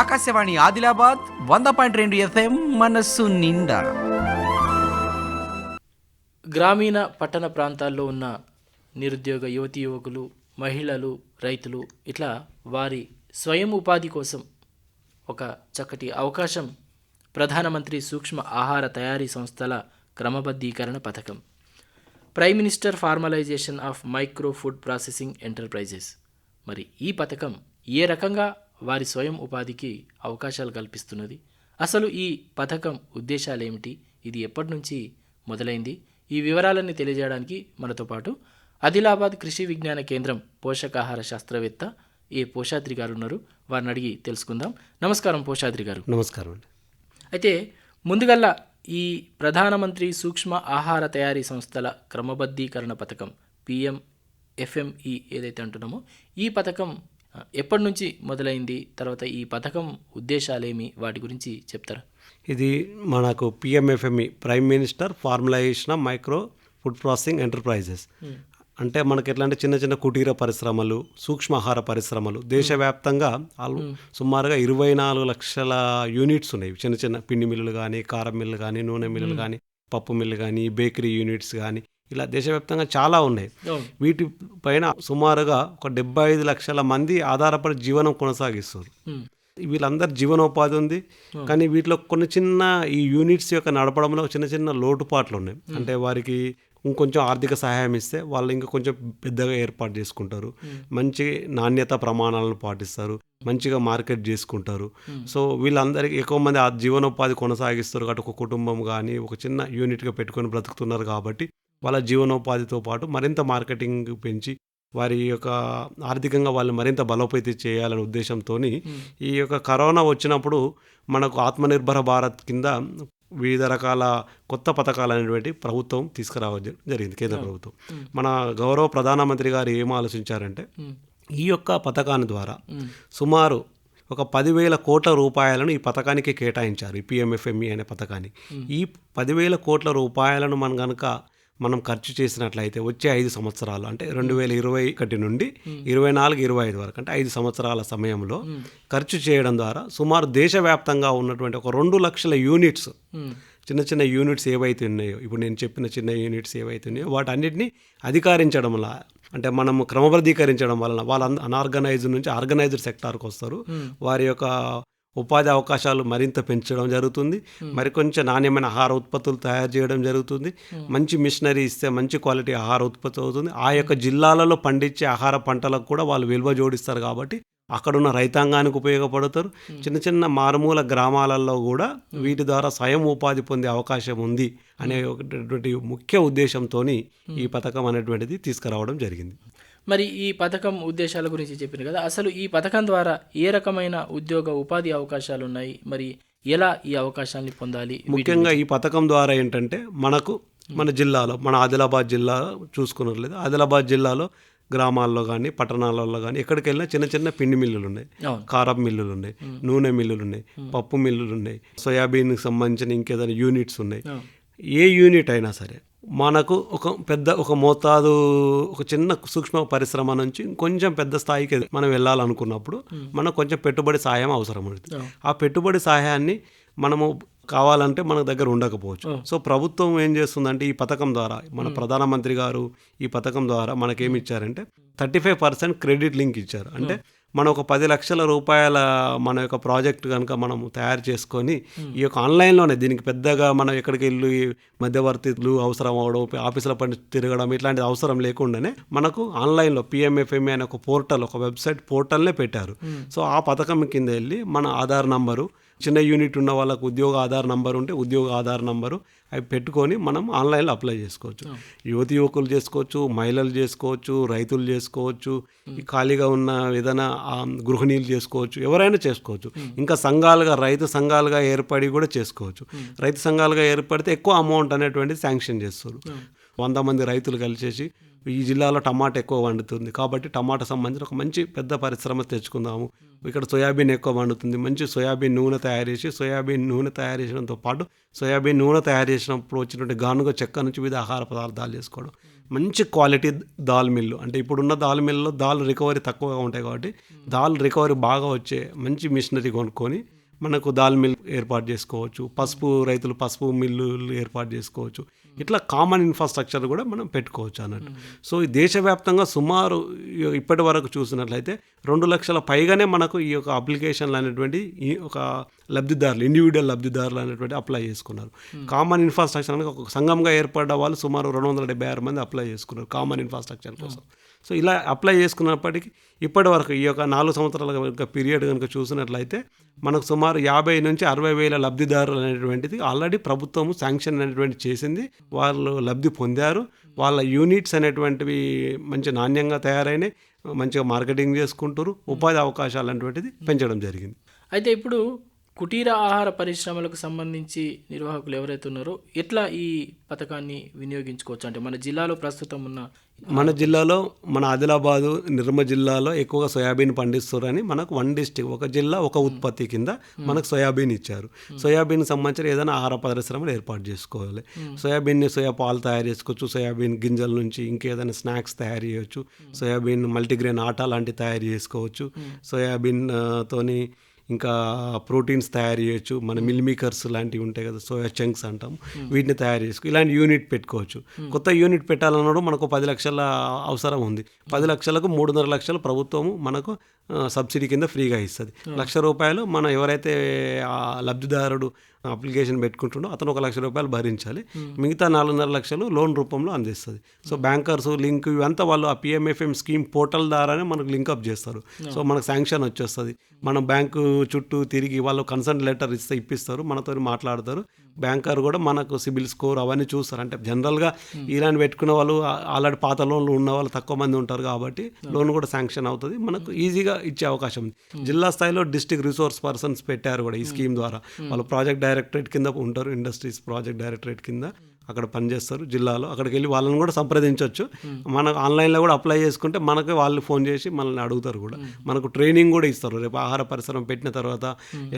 ఆకాశవాణి ఆదిలాబాద్ వంద పాయింట్ రెండు ఎఫ్ఎం మనస్సు నిండా. గ్రామీణ పట్టణ ప్రాంతాల్లో ఉన్న నిరుద్యోగ యువతి యువకులు మహిళలు రైతులు ఇట్లా వారి స్వయం ఉపాధి కోసం ఒక చక్కటి అవకాశం ప్రధానమంత్రి సూక్ష్మ ఆహార తయారీ సంస్థల క్రమబద్ధీకరణ పథకం. Prime minister formalization of micro food processing enterprises. మరి ఈ పథకం ఏ రకంగా వారి స్వయం ఉపాధికి అవకాశాలు కల్పిస్తున్నది. అసలు ఈ పథకం ఉద్దేశాలు ఏమిటి ఇది ఎప్పటి నుంచి మొదలైంది? ఈ వివరాలన్నీ తెలియజేయడానికి మనతో పాటు ఆదిలాబాద్ కృషి విజ్ఞాన కేంద్రం పోషకాహార శాస్త్రవేత్త ఏ పోషాద్రి గారు ఉన్నారు వారిని అడిగి తెలుసుకుందాం. నమస్కారం పోషాద్రి గారు. నమస్కారం అండి. అయితే ముందుగల్లా ఈ ప్రధానమంత్రి సూక్ష్మ ఆహార తయారీ సంస్థల క్రమబద్ధీకరణ పథకం పిఎం ఎఫ్ఎంఈ ఏదైతే అంటున్నామో ఈ పథకం ఎప్పటి నుంచి మొదలైంది? తర్వాత ఈ పథకం ఉద్దేశాలేమి? వాటి గురించి చెప్తారా? ఇది మనకు PMFME prime minister formalization of micro food processing enterprises అంటే మనకి ఎట్లా అంటే చిన్న చిన్న కుటీర పరిశ్రమలు సూక్ష్మ ఆహార పరిశ్రమలు దేశవ్యాప్తంగా ఆల్ సుమారుగా ఇరవై నాలుగు లక్షల యూనిట్స్ ఉన్నాయి. చిన్న చిన్న పిండి మిల్లులు కానీ కారం మిల్లు కానీ నూనె మిల్లులు కానీ పప్పు మిల్లు కానీ బేకరీ యూనిట్స్ కానీ ఇలా దేశవ్యాప్తంగా చాలా ఉన్నాయి. వీటి పైన సుమారుగా ఒక డెబ్బై ఐదు లక్షల మంది ఆధారపడి జీవనం కొనసాగిస్తారు వీళ్ళందరి జీవనోపాధి ఉంది. కానీ వీటిలో కొన్ని చిన్న ఈ యూనిట్స్ యొక్క నడపడంలో చిన్న చిన్న లోటుపాట్లు ఉన్నాయి. అంటే వారికి ఇంకొంచెం ఆర్థిక సహాయం ఇస్తే వాళ్ళు ఇంకా కొంచెం పెద్దగా ఏర్పాటు చేసుకుంటారు. మంచి నాణ్యత ప్రమాణాలను పాటిస్తారు. మంచిగా మార్కెట్ చేసుకుంటారు. సో వీళ్ళందరికీ ఎక్కువ మంది ఆ జీవనోపాధి కొనసాగిస్తారు. కాబట్టి ఒక కుటుంబం కానీ ఒక చిన్న యూనిట్గా పెట్టుకొని బ్రతుకుతున్నారు కాబట్టి వాళ్ళ జీవనోపాధితో పాటు మరింత మార్కెటింగ్ పెంచి వారి యొక్క ఆర్థికంగా వాళ్ళు మరింత బలోపేతం చేయాలనే ఉద్దేశంతో ఈ యొక్క కరోనా వచ్చినప్పుడు మనకు ఆత్మనిర్భర భారత్ కింద వివిధ రకాల కొత్త పథకాలు అనేటువంటి ప్రభుత్వం తీసుకురావడం జరిగింది కేంద్ర ప్రభుత్వం. మన గౌరవ ప్రధానమంత్రి గారు ఏం ఆలోచించారంటే ఈ యొక్క పథకాన్ని ద్వారా సుమారు ఒక పదివేల కోట్ల రూపాయలను ఈ పథకానికి కేటాయించారు ఈ పిఎంఎఫ్ఎంఈ అనే పథకానికి ఈ పదివేల కోట్ల రూపాయలను మనం కనుక మనం ఖర్చు చేసినట్లయితే వచ్చే ఐదు సంవత్సరాలు అంటే రెండు వేల ఇరవై ఒకటి నుండి ఇరవై నాలుగు ఇరవై ఐదు వరకు అంటే ఐదు సంవత్సరాల సమయంలో ఖర్చు చేయడం ద్వారా సుమారు దేశవ్యాప్తంగా ఉన్నటువంటి ఒక రెండు లక్షల యూనిట్స్ చిన్న చిన్న యూనిట్స్ ఏవైతే ఉన్నాయో ఇప్పుడు నేను చెప్పిన చిన్న యూనిట్స్ ఏవైతే ఉన్నాయో వాటన్నిటిని అధికారించడం వల్ల అంటే మనము క్రమబద్ధీకరించడం వలన వాళ్ళ అనార్గనైజ్డ్ నుంచి ఆర్గనైజ్డ్ సెక్టార్కి వస్తారు. వారి యొక్క ఉపాధి అవకాశాలు మరింత పెంచడం జరుగుతుంది. మరికొంచెం నాణ్యమైన ఆహార ఉత్పత్తులు తయారు చేయడం జరుగుతుంది. మంచి మిషనరీ ఇస్తే మంచి క్వాలిటీ ఆహార ఉత్పత్తి అవుతుంది. ఆ యొక్క జిల్లాలలో పండించే ఆహార పంటలకు కూడా వాళ్ళు విలువ జోడిస్తారు కాబట్టి అక్కడున్న రైతాంగానికి ఉపయోగపడతారు. చిన్న చిన్న మారుమూల గ్రామాలలో కూడా వీటి ద్వారా స్వయం ఉపాధి పొందే అవకాశం ఉంది అనే ఒకటి ముఖ్య ఉద్దేశంతో ఈ పథకం అనేటువంటిది తీసుకురావడం జరిగింది. మరి ఈ పథకం ఉద్దేశాల గురించి చెప్పారు కదా. అసలు ఈ పథకం ద్వారా ఏ రకమైన ఉద్యోగ ఉపాధి అవకాశాలు ఉన్నాయి మరి ఎలా ఈ అవకాశాన్ని పొందాలి? ముఖ్యంగా ఈ పథకం ద్వారా ఏంటంటే మనకు మన జిల్లాలో మన ఆదిలాబాద్ జిల్లా చూసుకున్నట్లయితే ఆదిలాబాద్ జిల్లాలో గ్రామాల్లో కానీ పట్టణాలలో కానీ ఎక్కడికి వెళ్ళినా చిన్న చిన్న పిండి మిల్లులు ఉన్నాయి కారం మిల్లులు ఉన్నాయి నూనె మిల్లులు ఉన్నాయి పప్పు మిల్లులు ఉన్నాయి సోయాబీన్కి సంబంధించిన ఇంకేదైనా యూనిట్స్ ఉన్నాయి. ఏ యూనిట్ అయినా సరే మనకు ఒక పెద్ద ఒక మోతాదు ఒక చిన్న సూక్ష్మ పరిశ్రమ నుంచి కొంచెం పెద్ద స్థాయికి మనం వెళ్ళాలనుకున్నప్పుడు మనకు కొంచెం పెట్టుబడి సహాయం అవసరం ఉంటుంది ఆ పెట్టుబడి సహాయాన్ని మనము కావాలంటే మన దగ్గర ఉండకపోవచ్చు. సో ప్రభుత్వం ఏం చేస్తుందంటే ఈ పథకం ద్వారా మన ప్రధానమంత్రి గారు ఈ పథకం ద్వారా మనకేమి ఇచ్చారంటే thirty five percent credit link ఇచ్చారు. అంటే మనం ఒక పది లక్షల రూపాయల మన యొక్క ప్రాజెక్ట్ కనుక మనం తయారు చేసుకొని ఈ యొక్క ఆన్లైన్లోనే దీనికి పెద్దగా మనం ఎక్కడికి వెళ్ళి మధ్యవర్తులు అవసరం అవడం ఆఫీసుల పని తిరగడం ఇట్లాంటిది అవసరం లేకుండానే మనకు ఆన్లైన్లో పిఎంఎఫ్ఎంఏ అనే ఒక పోర్టల్ ఒక వెబ్సైట్ పోర్టల్నే పెట్టారు. సో ఆ పథకం కింద వెళ్ళి మన ఆధార్ నంబరు చిన్న యూనిట్ ఉన్న వాళ్ళకు ఉద్యోగ ఆధార్ నంబర్ ఉంటే ఉద్యోగ ఆధార్ నంబరు అవి పెట్టుకొని మనం ఆన్లైన్లో అప్లై చేసుకోవచ్చు. యువతి యువకులు చేసుకోవచ్చు మహిళలు చేసుకోవచ్చు రైతులు చేసుకోవచ్చు ఈ ఖాళీగా ఉన్న ఏదైనా గృహిణీలు చేసుకోవచ్చు ఎవరైనా చేసుకోవచ్చు. ఇంకా సంఘాలుగా రైతు సంఘాలుగా ఏర్పడి కూడా చేసుకోవచ్చు. రైతు సంఘాలుగా ఏర్పడితే ఎక్కువ అమౌంట్ అనేటువంటిది శాంక్షన్ చేస్తారు. వంద మంది రైతులు కలిసేసి ఈ జిల్లాలో టమాటా ఎక్కువ వండుతుంది. కాబట్టి టమాటా సంబంధించిన ఒక మంచి పెద్ద పరిశ్రమ తెచ్చుకుందాము. ఇక్కడ సోయాబీన్ ఎక్కువ వండుతుంది. మంచి సోయాబీన్ నూనె తయారు చేసి సోయాబీన్ నూనె తయారు చేసడంతో పాటు సోయాబీన్ నూనె తయారు చేసినప్పుడు వచ్చినటువంటి గానుగ చెక్క నుంచి వివిధ ఆహార పదార్థాలు చేసుకోవడం. మంచి క్వాలిటీ దాల్ మిల్లు. అంటే ఇప్పుడున్న దాల్ మిల్లులో దాల్ రికవరీ తక్కువగా ఉంటాయి కాబట్టి దాల్ రికవరీ బాగా వచ్చే మంచి మిషనరీ కొనుక్కొని మనకు దాల్ మిల్ ఏర్పాటు చేసుకోవచ్చు. పసుపు రైతులు పసుపు మిల్లులు ఏర్పాటు చేసుకోవచ్చు. ఇట్లా కామన్ ఇన్ఫ్రాస్ట్రక్చర్ కూడా మనం పెట్టుకోవచ్చు అన్నట్టు. సో ఈ దేశవ్యాప్తంగా సుమారు ఇప్పటి వరకు చూసినట్లయితే రెండు లక్షల పైగానే మనకు ఈ యొక్క అప్లికేషన్లు అనేటువంటి ఈ ఒక లబ్ధిదారులు ఇండివిజువల్ లబ్ధిదారులు అనేటువంటి అప్లై చేసుకున్నారు. కామన్ ఇన్ఫ్రాస్ట్రక్చర్ అనేది ఒక సంఘంగా ఏర్పడ్డ వాళ్ళు సుమారు రెండు వందల డెబ్బై ఆరు మంది అప్లై చేసుకున్నారు కామన్ ఇన్ఫ్రాస్ట్రక్చర్ కోసం. సో ఇలా అప్లై చేసుకున్నప్పటికీ ఇప్పటి వరకు ఈ యొక్క నాలుగు సంవత్సరాల యొక్క పీరియడ్ కనుక చూసినట్లయితే మనకు సుమారు యాభై నుంచి అరవై వేల లబ్ధిదారులు అనేటువంటిది ఆల్రెడీ ప్రభుత్వము శాంక్షన్ అనేటువంటి చేసింది. వాళ్ళు లబ్ధి పొందారు. వాళ్ళ యూనిట్స్ అనేటువంటివి మంచి నాణ్యంగా తయారైనాయి. మంచిగా మార్కెటింగ్ చేసుకుంటారు ఉపాధి అవకాశాలు అనేటువంటిది పెంచడం జరిగింది. అయితే ఇప్పుడు కుటీర ఆహార పరిశ్రమలకు సంబంధించి నిర్వాహకులు ఎవరైతే ఉన్నారో ఎట్లా ఈ పథకాన్ని వినియోగించుకోవచ్చు? అంటే మన జిల్లాలో ప్రస్తుతం ఉన్న మన జిల్లాలో మన ఆదిలాబాదు నిర్మల్ జిల్లాలో ఎక్కువగా సోయాబీన్ పండిస్తారని మనకు వన్ డిస్టిక్ ఒక జిల్లా ఒక ఉత్పత్తి కింద మనకు సోయాబీన్ ఇచ్చారు. సోయాబీన్ సంబంధించిన ఏదైనా ఆహార పరిశ్రమలు ఏర్పాటు చేసుకోవాలి. సోయాబీన్ని సోయా పాలు తయారు చేసుకోవచ్చు సోయాబీన్ గింజల నుంచి ఇంకేదైనా స్నాక్స్ తయారు చేయవచ్చు సోయాబీన్ మల్టీగ్రెయిన్ ఆటా లాంటివి తయారు చేసుకోవచ్చు సోయాబీన్ తోని ఇంకా ప్రోటీన్స్ తయారు చేయొచ్చు. మన మిల్ మేకర్స్ లాంటివి ఉంటాయి కదా సోయా చంక్స్ అంటాం. వీటిని తయారు చేసుకో ఇలాంటి యూనిట్ పెట్టుకోవచ్చు. కొత్త యూనిట్ పెట్టాలన్నప్పుడు మనకు పది లక్షల అవసరం ఉంది. పది లక్షలకు మూడున్నర లక్షలు ప్రభుత్వము మనకు సబ్సిడీ కింద ఫ్రీగా ఇస్తుంది. లక్ష రూపాయలు మనం ఎవరైతే లబ్ధిదారుడు అప్లికేషన్ పెట్టుకుంటుండో అతను ఒక లక్ష రూపాయలు భరించాలి. మిగతా నాలుగున్నర లక్షలు లోన్ రూపంలో అందిస్తుంది. సో బ్యాంకర్స్ లింక్ ఇవంతా వాళ్ళు ఆ పిఎంఎఫ్ఎం స్కీమ్ పోర్టల్ ద్వారానే మనకు లింక్ అప్ చేస్తారు. సో మనకు శాంక్షన్ వచ్చేస్తుంది. మనం బ్యాంకు చుట్టూ తిరిగి వాళ్ళు కన్సల్ట్ లెటర్ ఇస్తే ఇప్పిస్తారు మనతో మాట్లాడతారు. బ్యాంకర్ కూడా మనకు సిబిల్ స్కోర్ అవన్నీ చూస్తారు. అంటే జనరల్గా ఇలాంటి పెట్టుకున్న వాళ్ళు ఆల్రెడీ పాత లోన్లు ఉన్న వాళ్ళు తక్కువ మంది ఉంటారు కాబట్టి లోన్ కూడా శాంక్షన్ అవుతుంది. మనకు ఈజీగా ఇచ్చే అవకాశం ఉంది. జిల్లా స్థాయిలో డిస్ట్రిక్ట్ రిసోర్స్ పర్సన్స్ పెట్టారు కూడా ఈ స్కీమ్ ద్వారా. వాళ్ళు ప్రాజెక్ట్ డైరెక్టరేట్ కింద ఉంటారు ఇండస్ట్రీస్ ప్రాజెక్ట్ డైరెక్టరేట్ కింద అక్కడ పనిచేస్తారు జిల్లాలో. అక్కడికి వెళ్ళి వాళ్ళని కూడా సంప్రదించవచ్చు మనకు ఆన్లైన్లో కూడా అప్లై చేసుకుంటే మనకు వాళ్ళు ఫోన్ చేసి మనల్ని అడుగుతారు కూడా. మనకు ట్రైనింగ్ కూడా ఇస్తారు. రేపు ఆహార పరిశ్రమ పెట్టిన తర్వాత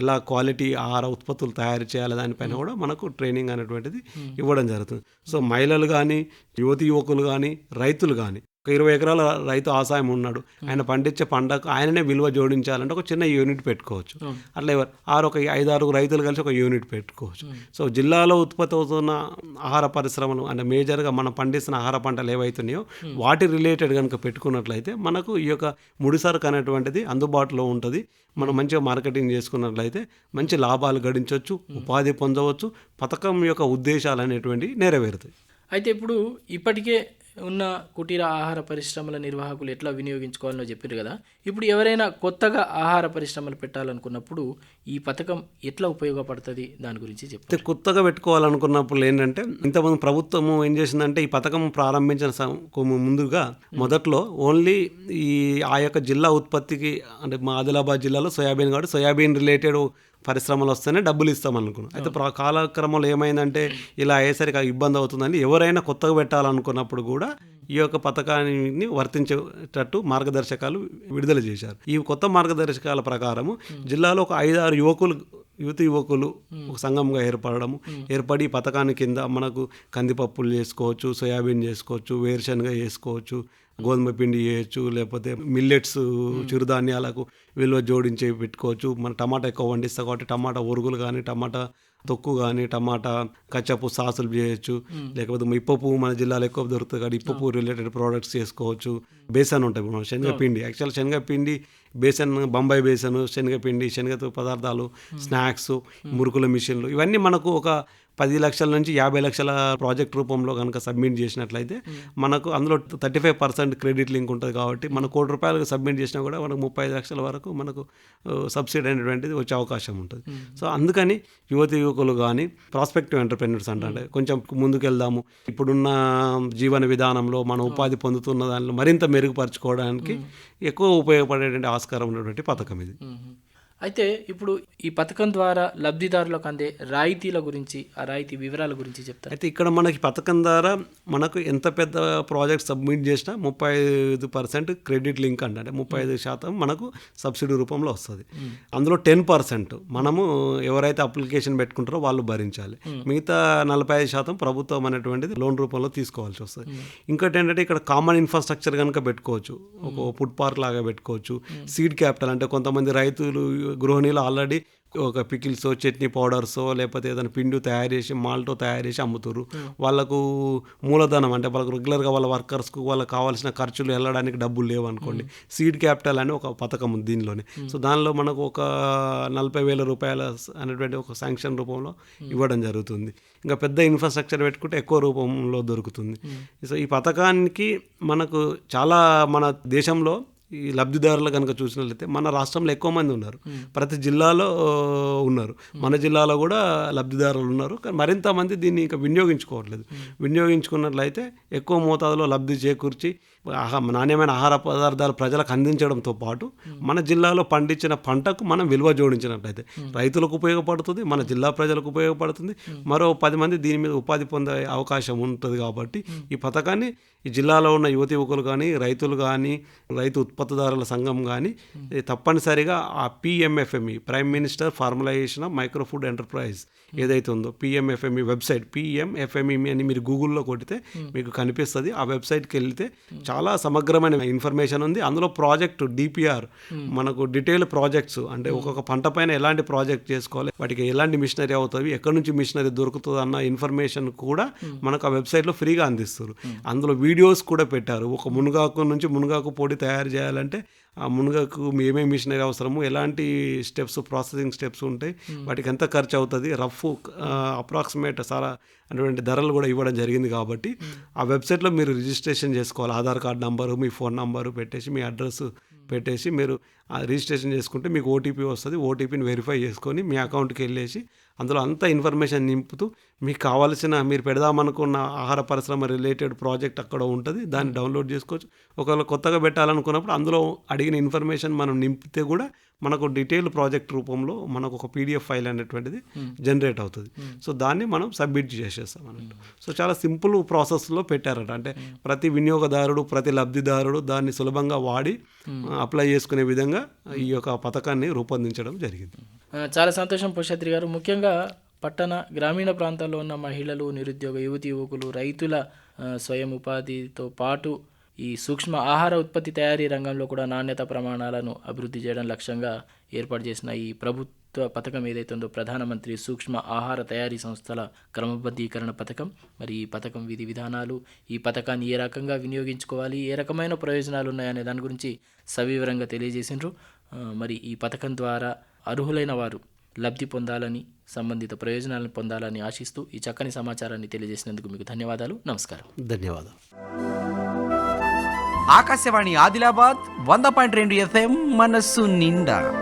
ఎలా క్వాలిటీ ఆహార ఉత్పత్తులు తయారు చేయాలి దానిపైన కూడా మనకు ట్రైనింగ్ అనేటువంటిది ఇవ్వడం జరుగుతుంది. సో మహిళలు కానీ యువతి యువకులు కానీ రైతులు కానీ ఒక ఇరవై ఎకరాల రైతు ఆదాయం ఉన్నాడు. ఆయన పండించే పంటకు ఆయననే విలువ జోడించాలంటే ఒక చిన్న యూనిట్ పెట్టుకోవచ్చు. అట్లా ఎవరు? ఆరు ఒక ఐదు ఆరు రైతులు కలిసి ఒక యూనిట్ పెట్టుకోవచ్చు. సో జిల్లాలో ఉత్పత్తి అవుతున్న ఆహార పరిశ్రమలు అంటే మేజర్గా మనం పండిస్తున్న ఆహార పంటలు ఏవైతున్నాయో వాటి రిలేటెడ్ కనుక పెట్టుకున్నట్లయితే మనకు ఈ యొక్క ముడిసరుకు అనేటువంటిది అందుబాటులో ఉంటుంది. మనం మంచిగా మార్కెటింగ్ చేసుకున్నట్లయితే మంచి లాభాలు గడించవచ్చు ఉపాధి పొందవచ్చు పథకం యొక్క ఉద్దేశాలు అనేటువంటివి నెరవేరుతాయి. అయితే ఇప్పుడు ఇప్పటికే ఉన్న కుటీర ఆహార పరిశ్రమల నిర్వాహకులు ఎట్లా వినియోగించుకోవాలో చెప్పారు కదా. ఇప్పుడు ఎవరైనా కొత్తగా ఆహార పరిశ్రమలు పెట్టాలనుకున్నప్పుడు ఈ పథకం ఎట్లా ఉపయోగపడుతుంది? దాని గురించి అయితే కొత్తగా పెట్టుకోవాలనుకున్నప్పుడు ఏంటంటే ఇంతకుముందు ప్రభుత్వము ఏం చేసిందంటే ఈ పథకం ప్రారంభించిన ముందుగా మొదట్లో ఓన్లీ ఈ ఆ యొక్క జిల్లా ఉత్పత్తికి అంటే మా ఆదిలాబాద్ జిల్లాలో సోయాబీన్ కాబట్టి సోయాబీన్ రిలేటెడ్ పరిశ్రమలు వస్తేనే డబ్బులు ఇస్తాం అనుకున్నాం అయితే ప్ర- కాలక్రమంలో ఏమైందంటే ఇలా అయ్యేసరికి ఇబ్బంది అవుతుందని ఎవరైనా కొత్తగా పెట్టాలనుకున్నప్పుడు కూడా ఈ యొక్క పథకాన్ని వర్తించేటట్టు మార్గదర్శకాలు విడుదల చేశారు. ఈ కొత్త మార్గదర్శకాల ప్రకారము జిల్లాలో ఒక ఐదారు యువకులు యువతి యువకులు ఒక సంఘంగా ఏర్పడము ఏర్పడి పథకాన్ని కింద మనకు కందిపప్పులు చేసుకోవచ్చు సోయాబీన్ చేసుకోవచ్చు వేరుశనగ చేసుకోవచ్చు గోధుమ పిండి చేయొచ్చు లేకపోతే మిల్లెట్స్ చిరుధాన్యాలకు విలువ జోడించి పెట్టుకోవచ్చు. మన టమాటా ఎక్కువ పండిస్తాం కాబట్టి టమాటా ఉరుగులు కానీ టమాటా తొక్కు కానీ టమాటా కచ్చపు సాసులు చేయొచ్చు. లేకపోతే ఇప్పపు మన జిల్లాలో ఎక్కువ దొరుకుతుంది కాబట్టి ఇప్పపు రిలేటెడ్ ప్రోడక్ట్స్ చేసుకోవచ్చు. బేసన్ ఉంటాయి శనగపిండి. యాక్చువల్ శనగపిండి బేసన్ బొంబాయి బేసన్ శనగపిండి శనగతో పదార్థాలు స్నాక్స్ మురుకుల మిషన్లు ఇవన్నీ మనకు ఒక పది లక్షల నుంచి యాభై లక్షల ప్రాజెక్ట్ రూపంలో కనుక సబ్మిట్ చేసినట్లయితే మనకు అందులో thirty five percent credit link ఉంటుంది కాబట్టి మన కోటి రూపాయలకు సబ్మిట్ చేసినా కూడా మనకు ముప్పై ఐదు లక్షల వరకు మనకు సబ్సిడీ అనేటువంటిది వచ్చే అవకాశం ఉంటుంది. సో అందుకని యువతి యువకులు కానీ ప్రాస్పెక్టివ్ ఎంటర్ప్రెన్యూర్స్ అంటే కొంచెం ముందుకెళ్దాము. ఇప్పుడున్న జీవన విధానంలో మనం ఉపాధి పొందుతున్న దానిలో మరింత మెరుగుపరచుకోవడానికి ఎక్కువ ఉపయోగపడేటువంటి ఆస్కారం ఉన్నటువంటి పథకం ఇది. అయితే ఇప్పుడు ఈ పథకం ద్వారా లబ్ధిదారులకు అందే రాయితీల గురించి ఆ రాయితీ వివరాల గురించి చెప్తారు అయితే ఇక్కడ మనకి పథకం ద్వారా మనకు ఎంత పెద్ద ప్రాజెక్ట్ సబ్మిట్ చేసినా ముప్పై ఐదు పర్సెంట్ క్రెడిట్ లింక్ అంట అంటే ముప్పై ఐదు శాతం మనకు సబ్సిడీ రూపంలో వస్తుంది. అందులో టెన్ పర్సెంట్ మనము ఎవరైతే అప్లికేషన్ పెట్టుకుంటారో వాళ్ళు భరించాలి. మిగతా నలభై ఐదు శాతం ప్రభుత్వం అనేటువంటిది లోన్ రూపంలో తీసుకోవాల్సి వస్తుంది. ఇంకోటి ఏంటంటే ఇక్కడ కామన్ ఇన్ఫ్రాస్ట్రక్చర్ కనుక పెట్టుకోవచ్చు. ఒక ఫుడ్ పార్క్ లాగా పెట్టుకోవచ్చు. సీడ్ క్యాపిటల్ అంటే కొంతమంది రైతులు గృహిణీలు ఆల్రెడీ ఒక పికిల్స్ చట్నీ పౌడర్స్ లేకపోతే ఏదైనా పిండి తయారు చేసి మాల్టో తయారు చేసి అమ్ముతారు వాళ్ళకు మూలధనం అంటే వాళ్ళకు రెగ్యులర్గా వాళ్ళ వర్కర్స్కు వాళ్ళకి కావాల్సిన ఖర్చులు వెళ్ళడానికి డబ్బులు లేవు అనుకోండి. సీడ్ క్యాపిటల్ అని ఒక పథకం ఉంది దీనిలోనే. సో దానిలో మనకు ఒక నలభై వేల రూపాయల అనేటువంటి ఒక శాంక్షన్ రూపంలో ఇవ్వడం జరుగుతుంది. ఇంకా పెద్ద ఇన్ఫ్రాస్ట్రక్చర్ పెట్టుకుంటే ఎక్కువ రూపంలో దొరుకుతుంది. సో ఈ పథకానికి మనకు చాలా మన దేశంలో ఈ లబ్ధిదారులు కనుక చూసినట్లయితే మన రాష్ట్రంలో ఎక్కువ మంది ఉన్నారు. ప్రతి జిల్లాలో ఉన్నారు. మన జిల్లాలో కూడా లబ్ధిదారులు ఉన్నారు. కానీ మరింత మంది దీన్ని ఇంకా వినియోగించుకోవట్లేదు. వినియోగించుకున్నట్లయితే ఎక్కువ మోతాదులో లబ్ధి చేకూర్చి ఆహా నాణ్యమైన ఆహార పదార్థాలు ప్రజలకు అందించడంతో పాటు మన జిల్లాలో పండించిన పంటకు మనం విలువ జోడించినట్లయితే రైతులకు ఉపయోగపడుతుంది మన జిల్లా ప్రజలకు ఉపయోగపడుతుంది. మరో పది మంది దీని మీద ఉపాధి పొందే అవకాశం ఉంటుంది కాబట్టి ఈ పథకాన్ని ఈ జిల్లాలో ఉన్న యువతి యువకులు కానీ రైతులు కానీ రైతు ఉత్పత్తిదారుల సంఘం కానీ తప్పనిసరిగా ఆ PMFME prime minister formalization of micro food enterprise ఏదైతే ఉందో పిఎంఎఫ్ఎంఈ వెబ్సైట్ పిఎంఎఫ్ఎంఈ అని మీరు గూగుల్లో కొడితే మీకు కనిపిస్తుంది. ఆ వెబ్సైట్కి వెళ్తే చాలా సమగ్రమైన ఇన్ఫర్మేషన్ ఉంది. అందులో ప్రాజెక్ట్ డిపిఆర్ మనకు డీటెయిల్ ప్రాజెక్ట్స్ అంటే ఒక్కొక్క పంట పైన ఎలాంటి ప్రాజెక్ట్ చేసుకోవాలి వాటికి ఎలాంటి మిషనరీ అవుతాయి ఎక్కడి నుంచి మిషనరీ దొరుకుతుంది అన్న ఇన్ఫర్మేషన్ కూడా మనకు ఆ వెబ్సైట్లో ఫ్రీగా అందిస్తారు. అందులో వీడియోస్ కూడా పెట్టారు. ఒక మునగాకు నుంచి మునగాకు పొడి తయారు చేయాలంటే ఆ మునగాకు ఏమేమి మిషనరీ అవసరము. ఎలాంటి స్టెప్స్ ప్రాసెసింగ్ స్టెప్స్ ఉంటాయి వాటికి ఎంత ఖర్చు అవుతుంది రఫ్ అప్రాక్సిమేట్ సారా అటువంటి ధరలు కూడా ఇవ్వడం జరిగింది కాబట్టి ఆ వెబ్సైట్లో మీరు రిజిస్ట్రేషన్ చేసుకోవాలి. ఆధార్ కార్డ్ నంబరు మీ ఫోన్ నంబరు పెట్టేసి మీ అడ్రస్ పెట్టేసి మీరు ఆ రిజిస్ట్రేషన్ చేసుకుంటే మీకు ఓటీపీ వస్తుంది. ఓటీపీని వెరిఫై చేసుకొని మీ అకౌంట్కి వెళ్ళేసి అందులో అంత ఇన్ఫర్మేషన్ నింపుతూ మీకు కావాల్సిన మీరు పెడదామనుకున్న ఆహార పరిశ్రమ రిలేటెడ్ ప్రాజెక్ట్ అక్కడ ఉంటుంది దాన్ని డౌన్లోడ్ చేసుకోవచ్చు. ఒకవేళ కొత్తగా పెట్టాలనుకున్నప్పుడు అందులో అడిగిన ఇన్ఫర్మేషన్ మనం నింపితే కూడా మనకు డీటెయిల్ ప్రాజెక్ట్ రూపంలో మనకు ఒక పీడిఎఫ్ ఫైల్ అనేటువంటిది జనరేట్ అవుతుంది. సో దాన్ని మనం సబ్మిట్ చేసేస్తాం అన్నట్టు. సో చాలా సింపుల్ ప్రాసెస్లో పెట్టారట. అంటే ప్రతి వినియోగదారుడు ప్రతి లబ్ధిదారుడు దాన్ని సులభంగా వాడి అప్లై చేసుకునే విధంగా ఈ యొక్క పథకాన్ని రూపొందించడం జరిగింది. చాలా సంతోషం పుషత్రి గారు. ముఖ్యంగా పట్టణ గ్రామీణ ప్రాంతాల్లో ఉన్న మహిళలు నిరుద్యోగ యువతి యువకులు రైతుల స్వయం ఉపాధితో పాటు ఈ సూక్ష్మ ఆహార ఉత్పత్తి తయారీ రంగంలో కూడా నాణ్యత ప్రమాణాలను అభివృద్ధి చేయడం లక్ష్యంగా ఏర్పాటు చేసిన ఈ ప్రభుత్వ పథకం ఏదైతే ఉందో ప్రధానమంత్రి సూక్ష్మ ఆహార తయారీ సంస్థల క్రమబద్ధీకరణ పథకం. మరి ఈ పథకం విధి విధానాలు ఈ పథకాన్ని ఏ రకంగా వినియోగించుకోవాలి ఏ రకమైన ప్రయోజనాలు ఉన్నాయనే దాని గురించి సవివరంగా తెలియజేసిండ్రు. మరి ఈ పథకం ద్వారా అర్హులైన వారు లబ్ధి పొందాలని సంబంధిత ప్రయోజనాలను పొందాలని ఆశిస్తూ ఈ చక్కని సమాచారాన్ని తెలియజేసినందుకు మీకు ధన్యవాదాలు. నమస్కారం. ధన్యవాదాలు. ఆకాశవాణి ఆదిలాబాద్ వంద పాయింట్ రెండు ఎఫ్ఎం మనస్సు నిండా.